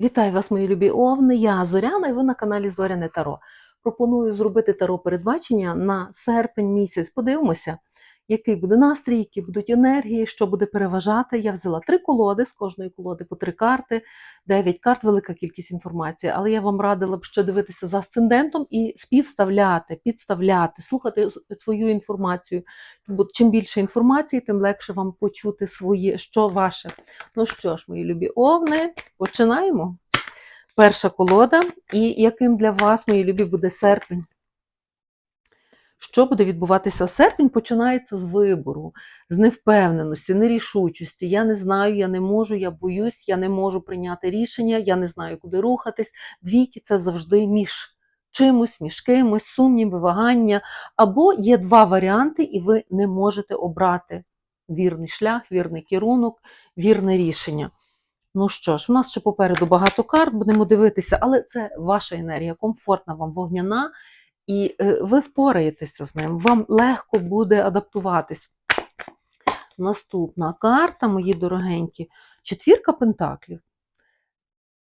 Вітаю вас, мої любі овни. Я Зоряна, і ви на каналі Зоряне Таро. Пропоную зробити таро передбачення на серпень місяць. Подивимося, який буде настрій, які будуть енергії, що буде переважати. Я взяла три колоди, з кожної колоди по три карти, дев'ять карт, велика кількість інформації. Але я вам радила б ще дивитися за асцендентом і співставляти, підставляти, слухати свою інформацію. Бо чим більше інформації, тим легше вам почути своє, що ваше. Ну що ж, мої любі овни, починаємо. Перша колода, і яким для вас, мої любі, буде серпень. Що буде відбуватися серпень, починається з вибору, з невпевненості, нерішучості. Я не знаю, я не можу, я боюсь, я не можу прийняти рішення, я не знаю, куди рухатись. Двійки це завжди між чимось, між кимось, сумніви, вагання. Або є два варіанти, і ви не можете обрати вірний шлях, вірний керунок, вірне рішення. Ну що ж, у нас ще попереду багато карт, будемо дивитися, але це ваша енергія, комфортна вам вогняна, і е, ви впораєтеся з ним. Вам легко буде адаптуватись. Наступна карта, мої дорогенькі, четвірка пентаклів.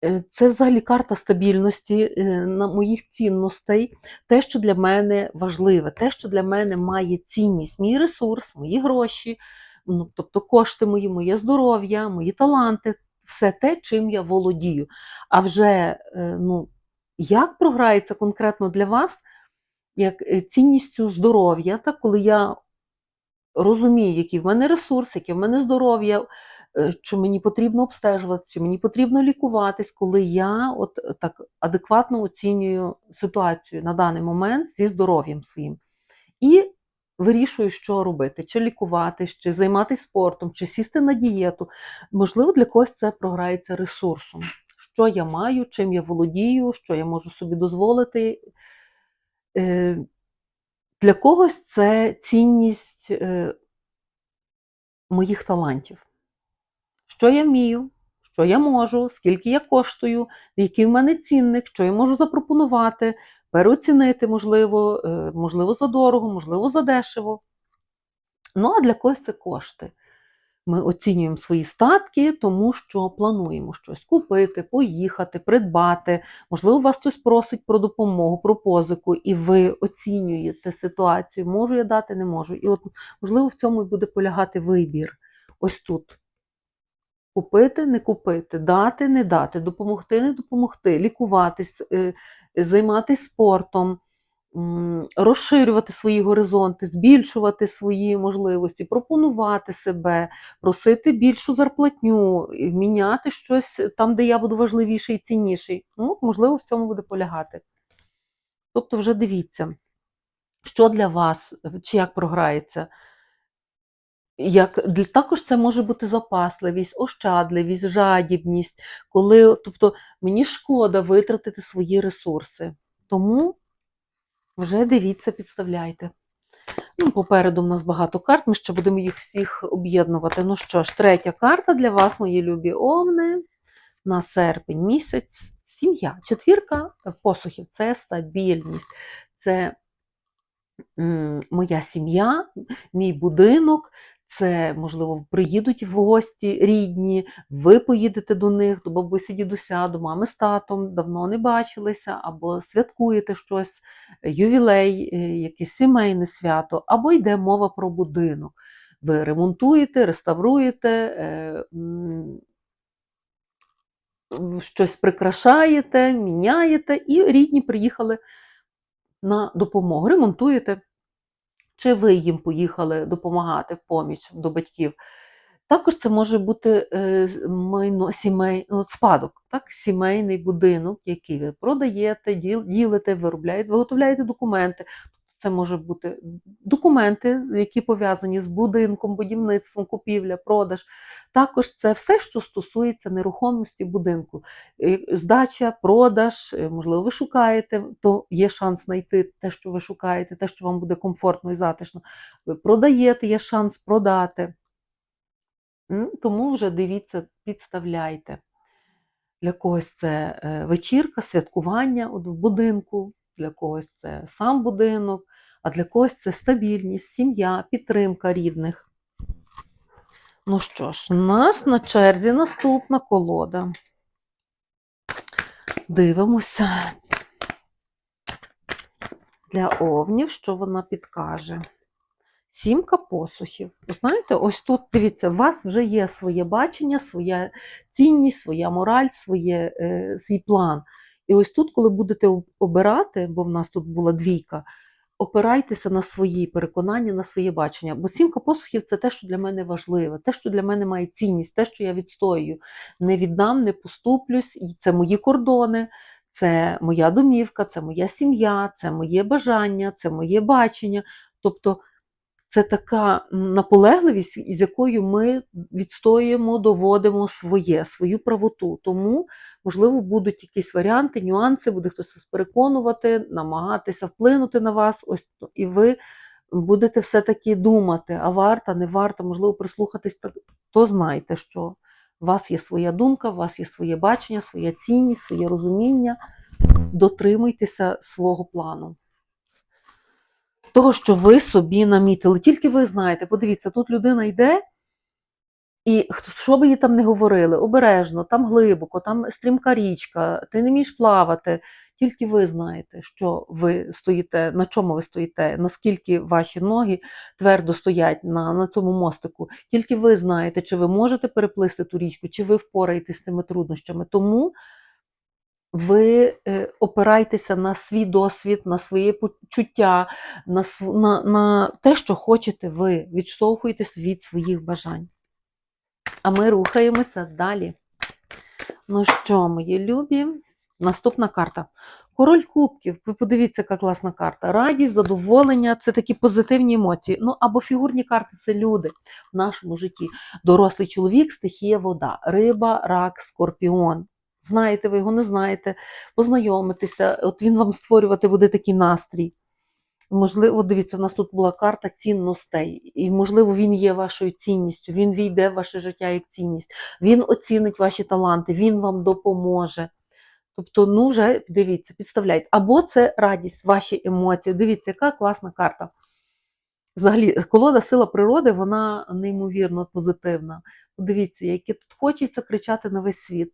Е, Це взагалі карта стабільності е, на моїх цінностей, те, що для мене важливе, те, що для мене має цінність, мій ресурс, мої гроші, ну, тобто кошти мої, моє здоров'я, мої таланти, все те, чим я володію. А вже ну, як програється конкретно для вас, як е, цінністю здоров'я, так, коли я розумію, який в мене ресурс, яке в мене здоров'я, е, що мені потрібно обстежуватися, чи мені потрібно лікуватись, коли я от е, так адекватно оцінюю ситуацію на даний момент зі здоров'ям своїм. І вирішую, що робити: чи лікуватись, чи займатися спортом, чи сісти на дієту. Можливо, для когось це програється ресурсом. Що я маю, чим я володію, що я можу собі дозволити. Е, Для когось це цінність е, моїх талантів. Що я вмію, що я можу, скільки я коштую, який в мене цінник, що я можу запропонувати, переоцінити, можливо, е, можливо, за дорого, можливо, за дешево. Ну, а для когось це кошти. Ми оцінюємо свої статки, тому що плануємо щось купити, поїхати, придбати. Можливо, вас хтось просить про допомогу, про позику, і ви оцінюєте ситуацію, можу я дати, не можу. І от, можливо, в цьому і буде полягати вибір. Ось тут. Купити, не купити, дати, не дати, допомогти, не допомогти, лікуватись, е, займатися спортом, розширювати свої горизонти, збільшувати свої можливості, пропонувати себе, просити більшу зарплатню, міняти щось там, де я буду важливіший і цінніший. Ну, можливо, в цьому буде полягати. Тобто, вже дивіться, що для вас, чи як програється. Як також це може бути запасливість, ощадливість, жадібність, коли, тобто мені шкода витратити свої ресурси. Тому вже дивіться, підставляйте. Ну, попереду в нас багато карт, ми ще будемо їх всіх об'єднувати. Ну що ж, третя карта для вас, мої любі овни, на серпень місяць. Сім'я. Четвірка посухів це стабільність, це моя сім'я, мій будинок. Це, можливо, приїдуть в гості рідні, ви поїдете до них, до бабусі, дідуся, до мами з татом, давно не бачилися, або святкуєте щось, ювілей, е, якесь сімейне свято, або йде мова про будинок. Ви ремонтуєте, реставруєте, е, щось прикрашаєте, міняєте, і рідні приїхали на допомогу. Ремонтуєте чи ви їм поїхали допомагати в поміч до батьків. Також це може бути е, майно, сімей, ну, спадок, так? сімейний будинок, який ви продаєте, ділите, виробляєте, виготовляєте документи. Це може бути документи, які пов'язані з будинком, будівництвом, купівля, продаж. Також це все, що стосується нерухомості будинку. Здача, продаж, е, можливо, ви шукаєте, то є шанс знайти те, що ви шукаєте, те, що вам буде комфортно і затишно. Ви продаєте, є шанс продати. Тому вже дивіться, підставляйте. Для когось це е, вечірка, святкування в будинку, для когось це сам будинок, а для когось це стабільність, сім'я, підтримка рідних. Ну що ж, у нас на черзі наступна колода. Дивимося для овнів, що вона підкаже. Сімка посухів. Знаєте, ось тут, дивіться, у вас вже є своє бачення, своя цінність, своя мораль, своє, е, свій план. І ось тут, коли будете обирати, бо в нас тут була двійка, опирайтеся на свої переконання, на своє бачення. Бо сімка посухів це те, що для мене важливе, те, що для мене має цінність, те, що я відстоюю. Не віддам, не поступлюсь, і це мої кордони, це моя домівка, це моя сім'я, це моє бажання, це моє бачення. Тобто це така наполегливість, із якою ми відстоюємо, доводимо своє, свою правоту. Тому, можливо, будуть якісь варіанти, нюанси, буде хтось вас переконувати, намагатися вплинути на вас. Ось і ви будете все-таки думати, а варта, не варта, можливо, прислухатись, то знайте, що у вас є своя думка, у вас є своє бачення, своя цінність, своє розуміння. Дотримуйтеся свого плану того, що ви собі намітили. Тільки ви знаєте, подивіться, тут людина йде, і що би їй там не говорили, обережно, там глибоко, там стрімка річка, ти не вмієш плавати. Тільки ви знаєте, що ви стоїте, на чому ви стоїте, наскільки ваші ноги твердо стоять на, на цьому мостику. Тільки ви знаєте, чи ви можете переплисти ту річку, чи ви впораєтесь з цими труднощами. Тому ви е, опирайтеся на свій досвід, на своє почуття, на, на, на те, що хочете ви. Відштовхуйтесь від своїх бажань. А ми рухаємося далі. Ну що, мої любі? Наступна карта. Король кубків. Ви подивіться, яка класна карта. Радість, задоволення це такі позитивні емоції. Ну або фігурні карти це люди в нашому житті. Дорослий чоловік, стихія вода, риба, рак, скорпіон. Знаєте, ви його не знаєте, познайомитися, от він вам створювати буде такий настрій. Можливо, дивіться, в нас тут була карта цінностей, і, можливо, він є вашою цінністю, він війде в ваше життя як цінність, він оцінить ваші таланти, він вам допоможе. Тобто, ну вже дивіться, підставляйте. Або це радість, ваші емоції. Дивіться, яка класна карта. Взагалі, колода сила природи, вона неймовірно позитивна. Подивіться, яке тут хочеться кричати на весь світ.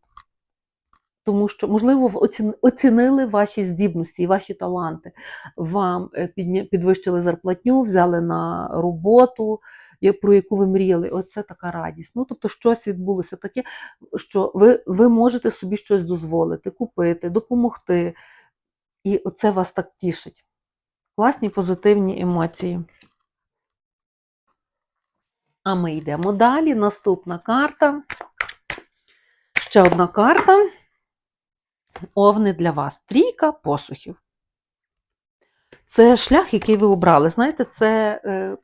Тому що, можливо, оцінили ваші здібності і ваші таланти. Вам е, підвищили зарплатню, взяли на роботу, про яку ви мріяли. Оце така радість. Ну, тобто, щось відбулося таке, що ви, ви можете собі щось дозволити, купити, допомогти. І оце вас так тішить. Класні позитивні емоції. А ми йдемо далі. Наступна карта. Ще одна карта. Овни для вас. Трійка посухів. Це шлях, який ви обрали. Знаєте, це е,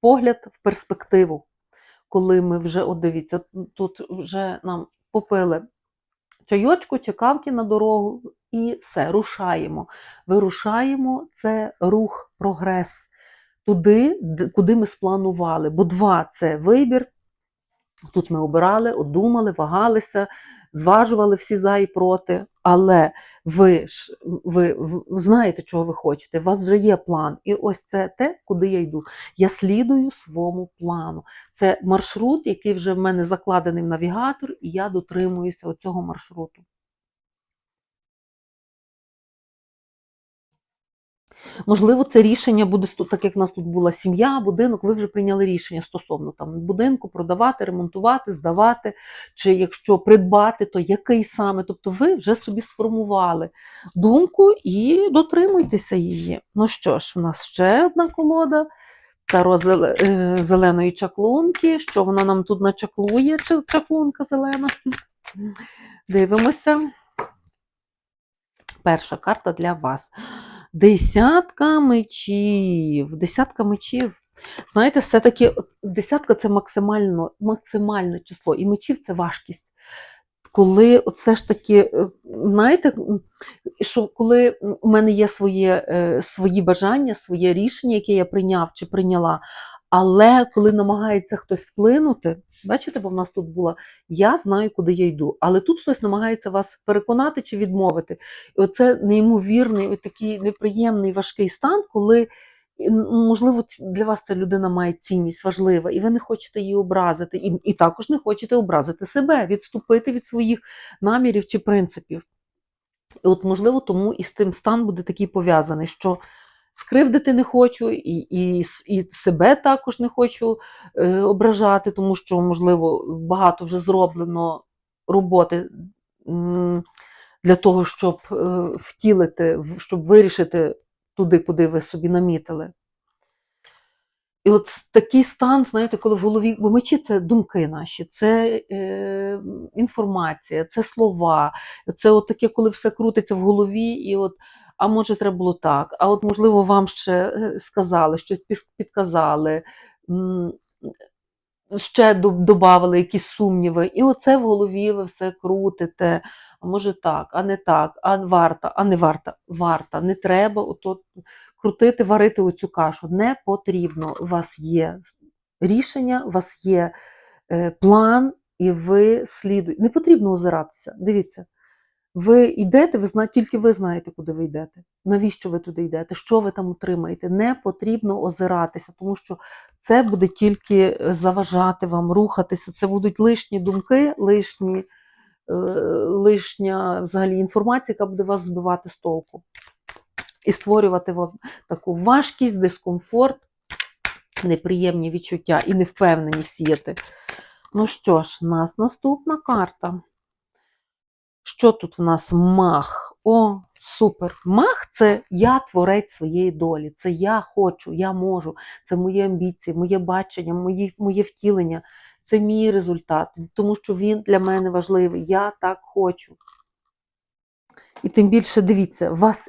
погляд в перспективу. Коли ми вже, от дивіться, тут вже нам попили чайочку, чекавки на дорогу, і все, рушаємо. Вирушаємо це рух, прогрес туди, куди ми спланували. Бо два це вибір. Тут ми обирали, одумали, вагалися, зважували всі за і проти. Але ви ж ви, ви знаєте, чого ви хочете. У вас вже є план. І ось це те, куди я йду. Я слідую своєму плану. Це маршрут, який вже в мене закладений в навігатор, і я дотримуюся цього маршруту. Можливо, це рішення буде так, як в нас тут була сім'я, будинок. Ви вже прийняли рішення стосовно там будинку, продавати, ремонтувати, здавати, чи якщо придбати, то який саме. Тобто, ви вже собі сформували думку і дотримуйтеся її. Ну що ж, в нас ще одна колода. Таро е, зеленої чаклунки. Що вона нам тут начаклує? Чи- Чаклунка зелена? Дивимося. Перша карта для вас. Десятка мечів. Десятка мечів. Знаєте, все-таки десятка це максимально, максимальне число, і мечів це важкість. Коли от все ж таки, е, знаєте, що коли у мене є своє, е, свої бажання, своє рішення, яке я прийняв чи прийняла, але коли намагається хтось вплинути, бачите, бо в нас тут було я знаю, куди я йду. Але тут хтось намагається вас переконати чи відмовити. І оце неймовірний, от такий неприємний важкий стан, коли можливо для вас ця людина має цінність важлива, і ви не хочете її образити, і, і також не хочете образити себе, відступити від своїх намірів чи принципів. І от, можливо, тому і з тим стан буде такий пов'язаний, що скривдити не хочу, і, і, і себе також не хочу е, ображати, тому що, можливо, багато вже зроблено роботи для того, щоб е, втілити, щоб вирішити туди, куди ви собі намітили. І от такий стан, знаєте, коли в голові, бо мечі це думки наші, це е, інформація, це слова, це от таке, коли все крутиться в голові, і от, а може, треба було так, а от, можливо, вам ще е, сказали, щось підказали, ще додавали якісь сумніви, і оце в голові ви все крутите. А може так, а не так, а варта, а не варта, варта, не треба ото крутити, варити оцю кашу. Не потрібно. У вас є рішення, у вас є е, план, і ви слідуєте. Не потрібно озиратися. Дивіться, ви йдете, ви зна... тільки ви знаєте, куди ви йдете. Навіщо ви туди йдете? Що ви там отримаєте? Не потрібно озиратися, тому що це буде тільки е, заважати вам рухатися. Це будуть лишні думки, лишні, е, лишня взагалі інформація, яка буде вас збивати з толку. І створювати вам таку важкість, дискомфорт, неприємні відчуття і невпевненість сіяти. Ну що ж, у нас наступна карта. Що тут в нас мах? О, супер! Мах це я творець своєї долі. Це я хочу, я можу, це мої амбіції, моє бачення, мої, моє втілення. Це мій результат, тому що він для мене важливий. Я так хочу. І тим більше дивіться, вас,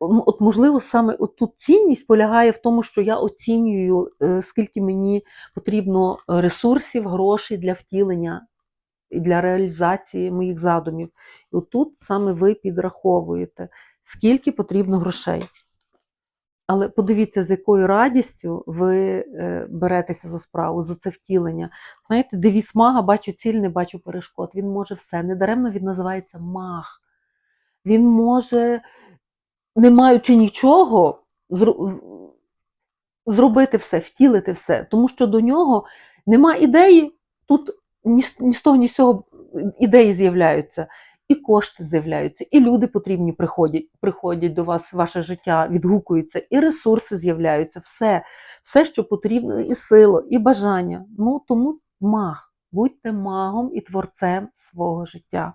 от можливо, саме тут цінність полягає в тому, що я оцінюю, е, скільки мені потрібно ресурсів, грошей для втілення і для реалізації моїх задумів. І отут саме ви підраховуєте, скільки потрібно грошей. Але подивіться, з якою радістю ви е, беретеся за справу, за це втілення. Знаєте, девіз мага, бачу ціль, не бачу перешкод. Він може все. Недаремно він називається маг. Він може, не маючи нічого, зробити все, втілити все, тому що до нього нема ідеї, тут ні, ні з того, ні з цього ідеї з'являються, і кошти з'являються, і люди потрібні приходять, приходять до вас, ваше життя, відгукуються, і ресурси з'являються, все, все, що потрібно, і сила, і бажання. Ну тому маг. Будьте магом і творцем свого життя.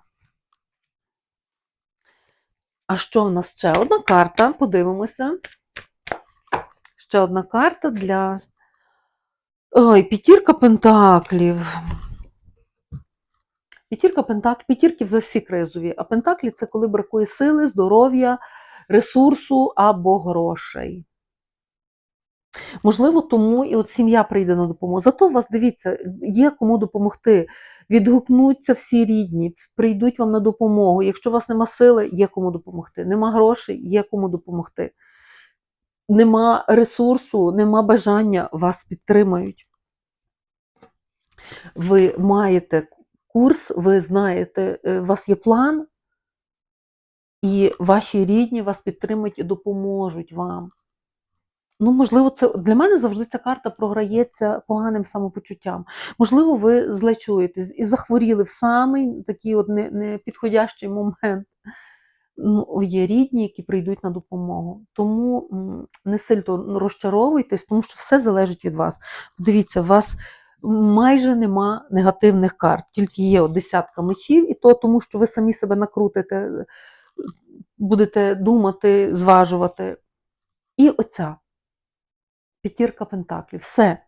А що в нас ще? Одна карта, подивимося. Ще одна карта для. Ой, п'ятірка пентаклів. П'ятірка пентаклів, п'ятірки за всі кризові. А пентаклі це коли бракує сили, здоров'я, ресурсу або грошей. Можливо, тому і от сім'я прийде на допомогу. Зато у вас, дивіться, є кому допомогти. Відгукнуться всі рідні, прийдуть вам на допомогу. Якщо у вас нема сили, є кому допомогти. Нема грошей, є кому допомогти. Нема ресурсу, нема бажання, вас підтримають. Ви маєте курс, ви знаєте, е, у вас є план, і ваші рідні вас підтримують і допоможуть вам. Ну, можливо, це для мене завжди ця карта програється поганим самопочуттям. Можливо, ви зле чуєтесь і захворіли в самий такий от непідходящий момент. Ну, є рідні, які прийдуть на допомогу. Тому не сильно розчаровуйтесь, тому що все залежить від вас. Дивіться, у вас майже нема негативних карт, тільки є десятка мечів, і то тому, що ви самі себе накрутите, будете думати, зважувати. І оця п'ятірка пентаклів. Все.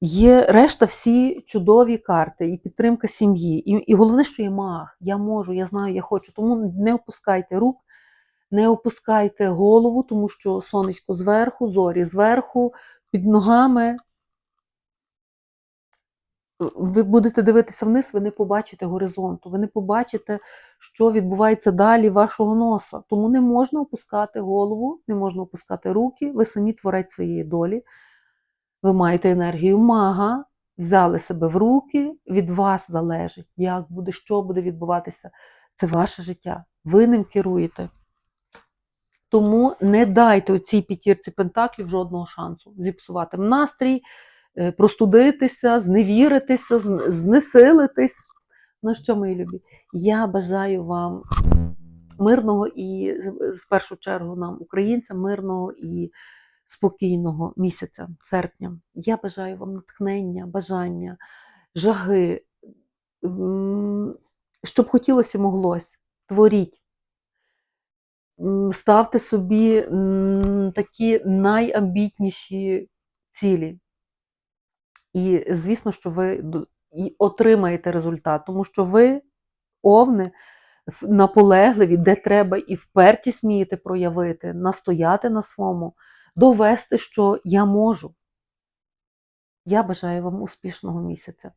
Є решта всі чудові карти, і підтримка сім'ї. І, і головне, що є маг. Я можу, я знаю, я хочу. Тому не опускайте рук, не опускайте голову, тому що сонечко зверху, зорі зверху, під ногами. Ви будете дивитися вниз, ви не побачите горизонту, ви не побачите, що відбувається далі вашого носа. Тому не можна опускати голову, не можна опускати руки, ви самі творець своєї долі. Ви маєте енергію мага, взяли себе в руки, від вас залежить, як буде, що буде відбуватися. Це ваше життя. Ви ним керуєте. Тому не дайте цій п'ятірці пентаклів жодного шансу зіпсувати настрій, простудитися, зневіритися, знесилитись. Ну що, мої любі, я бажаю вам мирного і в першу чергу нам, українцям, мирного і спокійного місяця, серпня. Я бажаю вам натхнення, бажання, жаги, щоб хотілося моглось. Творіть. Ставте собі такі найамбітніші цілі. І звісно, що ви отримаєте результат, тому що ви, овни, наполегливі, де треба і впертість вмієте проявити, настояти на своєму, довести, що я можу. Я бажаю вам успішного місяця.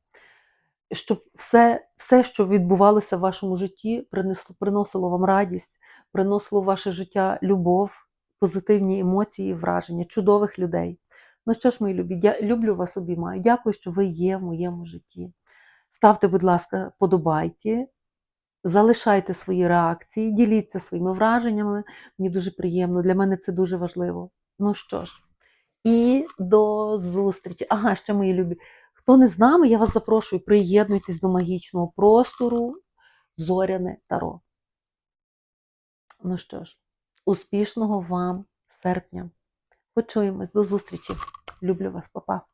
Щоб все, все, що відбувалося в вашому житті, принесло, приносило вам радість, приносило в ваше життя любов, позитивні емоції, враження, чудових людей. Ну що ж, мої любі, я люблю вас обіймаю. Дякую, що ви є в моєму житті. Ставте, будь ласка, подобайки, залишайте свої реакції, діліться своїми враженнями. Мені дуже приємно, для мене це дуже важливо. Ну що ж, і до зустрічі. Ага, ще мої любі. Хто не з нами, я вас запрошую, приєднуйтесь до магічного простору Зоряне Таро. Ну що ж, успішного вам серпня. Почуємось, до зустрічі. Люблю вас, папа.